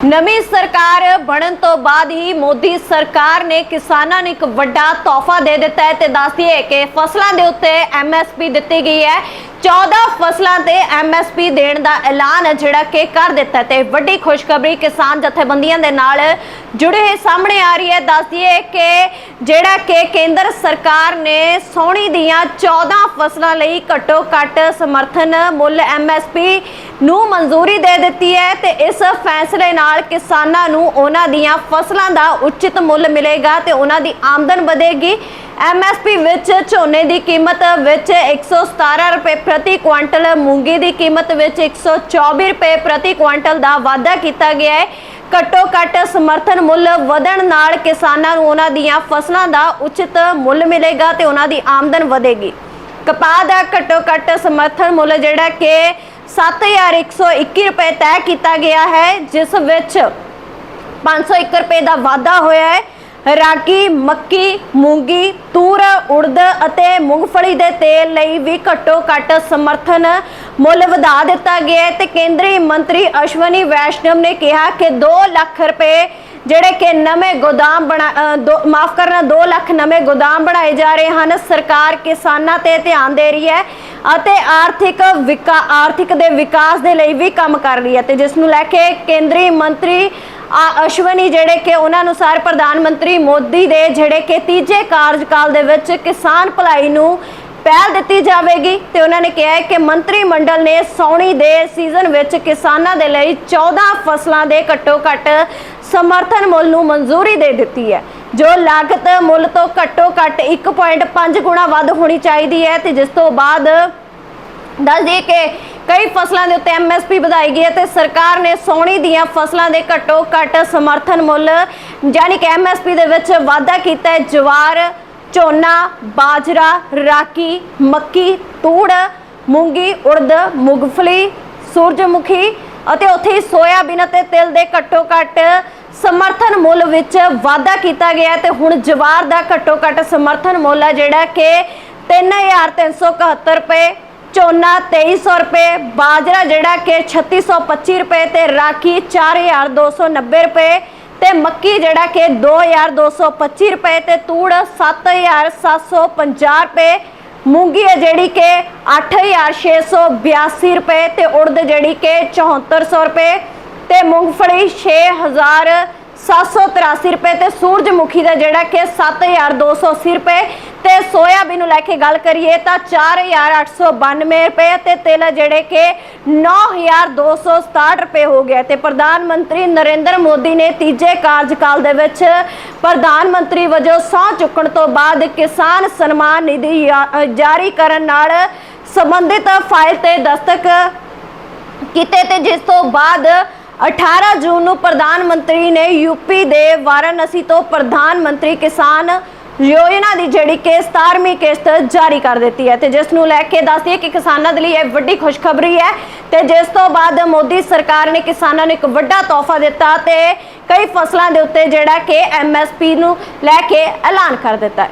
ਨਵੀਂ ਸਰਕਾਰ ਬਣਨ ਤੋਂ ਬਾਅਦ ਹੀ ਮੋਦੀ ਸਰਕਾਰ ਨੇ ਕਿਸਾਨਾਂ ਨੂੰ ਇੱਕ ਵੱਡਾ ਤੋਹਫਾ ਦੇ ਦਿੱਤਾ ਹੈ ਤੇ ਦੱਸਦੀਏ ਕਿ ਫਸਲਾਂ ਦੇ ਉੱਤੇ ਐਮਐਸਪੀ ਦਿੱਤੀ ਗਈ ਹੈ। 14 ਫਸਲਾਂ ਤੇ ਐਮਐਸਪੀ ਦੇਣ ਦਾ ਐਲਾਨ ਹੈ ਜਿਹੜਾ ਕਿ ਕਰ ਦਿੱਤਾ ਹੈ ਤੇ ਵੱਡੀ ਖੁਸ਼ਖਬਰੀ ਕਿਸਾਨ ਜਥੇਬੰਦੀਆਂ ਦੇ ਨਾਲ ਜੁੜੇ ਹੋਏ ਸਾਹਮਣੇ ਆ ਰਹੀ ਹੈ। ਦੱਸ ਦਈਏ ਕਿ ਜਿਹੜਾ ਕਿ ਕੇਂਦਰ ਸਰਕਾਰ ਨੇ ਸੋਹਣੀ ਦੀਆਂ 14 ਫਸਲਾਂ ਲਈ ਘੱਟੋ ਘੱਟ ਸਮਰਥਨ ਮੁੱਲ ਐਮਐਸਪੀ ਨੂੰ ਮਨਜ਼ੂਰੀ ਦੇ ਦਿੱਤੀ ਹੈ ਤੇ ਇਸ ਫੈਸਲੇ ਨਾਲ ਕਿਸਾਨਾਂ ਨੂੰ ਉਹਨਾਂ ਦੀਆਂ ਫਸਲਾਂ ਦਾ ਉਚਿਤ ਮੁੱਲ ਮਿਲੇਗਾ ਤੇ ਉਹਨਾਂ ਦੀ ਆਮਦਨ ਵਧੇਗੀ। ਐਮਐਸਪੀ ਵਿੱਚ ਝੋਨੇ ਦੀ ਕੀਮਤ ਵਿੱਚ 117 ਰੁਪਏ ਪ੍ਰਤੀ ਕੁਇੰਟਲ ਮੂੰਗੀ ਦੀ ਕੀਮਤ ਵਿੱਚ 124 ਰੁਪਏ ਪ੍ਰਤੀ ਕੁਇੰਟਲ ਦਾ ਵਾਧਾ ਕੀਤਾ ਗਿਆ ਹੈ। ਘੱਟੋ ਘੱਟ ਸਮਰਥਨ ਮੁੱਲ ਵਧਣ ਨਾਲ ਕਿਸਾਨਾਂ ਨੂੰ ਉਹਨਾਂ ਦੀਆਂ ਫਸਲਾਂ ਦਾ ਉਚਿਤ ਮੁੱਲ ਮਿਲੇਗਾ ਤੇ ਉਹਨਾਂ ਦੀ ਆਮਦਨ ਵਧੇਗੀ। ਕਪਾਹ ਦਾ ਘੱਟੋ ਘੱਟ ਸਮਰਥਨ ਮੁੱਲ ਜਿਹੜਾ ਕਿ 7121 ਰੁਪਏ ਤੈਅ ਕੀਤਾ ਗਿਆ ਹੈ, ਜਿਸ ਵਿੱਚ 501 ਰੁਪਏ ਦਾ ਵਾਧਾ ਹੋਇਆ ਹੈ। ਰਾਗੀ, ਮੱਕੀ, ਮੂੰਗੀ, ਤੂਰ, ਉੜਦ ਅਤੇ ਮੂੰਗਫਲੀ ਦੇ ਤੇਲ ਲਈ ਵੀ ਘੱਟੋ ਘੱਟ ਸਮਰਥਨ ਮੁੱਲ ਵਧਾ ਦਿੱਤਾ ਗਿਆ ਹੈ ਤੇ ਕੇਂਦਰੀ ਮੰਤਰੀ ਅਸ਼ਵਨੀ ਵੈਸ਼ਨਵ ਨੇ ਕਿਹਾ ਕਿ 2 ਲੱਖ ਰੁਪਏ ਜਿਹੜੇ ਕਿ ਨਵੇਂ ਗੋਦਾਮ ਬਣਾ ਦੋ- ਮਾਫ ਕਰਨਾ 2 ਲੱਖ ਨਵੇਂ ਗੋਦਾਮ ਬਣਾਏ ਜਾ ਰਹੇ ਹਨ, ਸਰਕਾਰ ਕਿਸਾਨਾਂ ਤੇ ਧਿਆਨ ਦੇ ਰਹੀ ਹੈ ਅਤੇ ਆਰਥਿਕ ਵਿਕਾ, ਆਰਥਿਕ ਦੇ ਵਿਕਾਸ ਦੇ ਲਈ ਵੀ ਕੰਮ ਕਰ ਰਹੀ ਹੈ ਤੇ ਜਿਸ ਨੂੰ ਲੈ ਕੇ ਕੇਂਦਰੀ ਮੰਤਰੀ ਆ ਅਸ਼ਵਨੀ ਜਿਹੜੇ ਕਿ ਉਹਨਾਂ ਅਨੁਸਾਰ ਪ੍ਰਧਾਨ ਮੰਤਰੀ ਮੋਦੀ ਦੇ ਜਿਹੜੇ ਕਿ ਤੀਜੇ ਕਾਰਜਕਾਲ ਦੇ ਵਿੱਚ ਕਿਸਾਨ ਭਲਾਈ ਨੂੰ ਪਹਿਲ ਦਿੱਤੀ ਜਾਵੇਗੀ ਤੇ ਉਹਨਾਂ ਨੇ ਕਿਹਾ ਕਿ ਮੰਤਰੀ ਮੰਡਲ ਨੇ ਸੌਣੀ ਦੇ ਸੀਜ਼ਨ ਵਿੱਚ ਕਿਸਾਨਾਂ ਦੇ ਲਈ 14 ਫਸਲਾਂ ਦੇ ਘੱਟੋ ਘੱਟ ਸਮਰਥਨ ਮੁੱਲ ਨੂੰ ਮਨਜ਼ੂਰੀ ਦੇ ਦਿੱਤੀ ਹੈ, ਜੋ ਲਾਗਤ ਮੁੱਲ ਤੋਂ ਘੱਟੋ ਘੱਟ 1.5 ਗੁਣਾ ਵੱਧ ਹੋਣੀ ਚਾਹੀਦੀ ਹੈ ਤੇ ਜਿਸ ਤੋਂ ਬਾਅਦ ਦੱਸ ਦਈਏ ਕਿ ਕਈ ਫਸਲਾਂ ਦੇ ਉੱਤੇ ਐਮਐਸਪੀ ਵਧਾਈ ਗਈ ਹੈ ਤੇ ਸਰਕਾਰ ਨੇ ਸੋਹਣੀ ਦੀਆਂ ਫਸਲਾਂ ਦੇ ਘੱਟੋ ਘੱਟ ਸਮਰਥਨ ਮੁੱਲ ਯਾਨੀ ਕਿ ਐਮਐਸਪੀ ਦੇ ਵਿੱਚ ਵਾਧਾ ਕੀਤਾ ਹੈ। ਜਵਾਰ, ਝੋਨਾ, ਬਾਜਰਾ ਰਾਕੀ ਮੱਕੀ, ਤੂੜ, ਮੂੰਗੀ, ਉੜਦ, ਮੁਗਫਲੀ, ਸੂਰਜਮੁਖੀ ਅਤੇ ਉੱਥੇ ਹੀ ਸੋਇਆਬੀਨ ਅਤੇ ਤਿਲ ਦੇ ਘੱਟੋ ਘੱਟ ਸਮਰਥਨ ਮੁੱਲ ਵਿੱਚ ਵਾਧਾ ਕੀਤਾ ਗਿਆ ਹੈ ਤੇ ਹੁਣ ਜਵਾਰ ਦਾ ਘੱਟੋ ਘੱਟ ਸਮਰਥਨ ਮੁੱਲ ਹੈ ਜਿਹੜਾ ਕਿ 3371 ਰੁਪਏ। ਝੋਨਾ 2300 ਰੁਪਏ, ਬਾਜਰਾ ਜਿਹੜਾ ਕਿ 3625 ਰੁਪਏ ਤੇ ਰਾਖੀ 4290 ਰੁਪਏ ਤੇ ਮੱਕੀ ਜਿਹੜਾ ਕਿ 2225 ਰੁਪਏ ਤੇ ਤੂੜ 7750 ਰੁਪਏ, ਮੂੰਗੀ ਹੈ ਜਿਹੜੀ ਕਿ 8682 ਰੁਪਏ ਤੇ ਉੜਦ ਜਿਹੜੀ ਕਿ 7400 ਰੁਪਏ ਤੇ ਮੂੰਗਫਲੀ 6783 ਰੁਪਏ ਤੇ ਸੂਰਜਮੁਖੀ ਦਾ ਜਿਹੜਾ ਕਿ 7280 ਰੁਪਏ ਤੇ ਸੋਇਆਬੀਨ ਨੂੰ ਲੈ ਕੇ ਗੱਲ ਕਰੀਏ ਤਾਂ 4892 ਰੁਪਏ ਤੇ ਤਿਲ ਜਿਹੜੇ ਕਿ 9267 ਰੁਪਏ ਹੋ ਗਿਆ ਤੇ ਪ੍ਰਧਾਨ ਮੰਤਰੀ ਨਰਿੰਦਰ ਮੋਦੀ ਨੇ ਤੀਜੇ ਕਾਰਜਕਾਲ ਦੇ ਵਿੱਚ ਪ੍ਰਧਾਨ ਮੰਤਰੀ ਵਜੋਂ ਸਹੁੰ ਚੁੱਕਣ ਤੋਂ ਬਾਅਦ ਕਿਸਾਨ ਸਨਮਾਨ ਨਿਧੀ ਜਾਰੀ ਕਰਨ ਨਾਲ ਸੰਬੰਧਿਤ ਫਾਈਲ ਤੇ ਦਸਤਕ ਕੀਤੇ ਤੇ ਜਿਸ ਤੋਂ ਬਾਅਦ 18 ਜੂਨ ਨੂੰ ਪ੍ਰਧਾਨ ਮੰਤਰੀ ਨੇ ਯੂਪੀ ਦੇ ਵਾਰਾਣਸੀ ਤੋਂ ਪ੍ਰਧਾਨ ਮੰਤਰੀ ਕਿਸਾਨ ਯੋਜਨਾ ਦੀ ਜਿਹੜੀ ਕਿ 17ਵੀਂ ਕਿਸ਼ਤ ਜਾਰੀ ਕਰ ਦਿੱਤੀ ਹੈ ਤੇ ਜਿਸ ਨੂੰ ਲੈ ਕੇ ਦੱਸਦੀ ਹੈ ਕਿ ਕਿਸਾਨਾਂ ਦੇ ਲਈ ਇਹ ਵੱਡੀ ਖੁਸ਼ਖਬਰੀ ਹੈ ਤੇ ਜਿਸ ਤੋਂ ਬਾਅਦ ਮੋਦੀ ਸਰਕਾਰ ਨੇ ਕਿਸਾਨਾਂ ਨੂੰ ਇੱਕ ਵੱਡਾ ਤੋਹਫਾ ਦਿੱਤਾ ਤੇ ਕਈ ਫਸਲਾਂ ਦੇ ਉੱਤੇ ਜਿਹੜਾ ਕਿ ਐਮਐਸਪੀ ਨੂੰ ਲੈ ਕੇ ਐਲਾਨ ਕਰ ਦਿੱਤਾ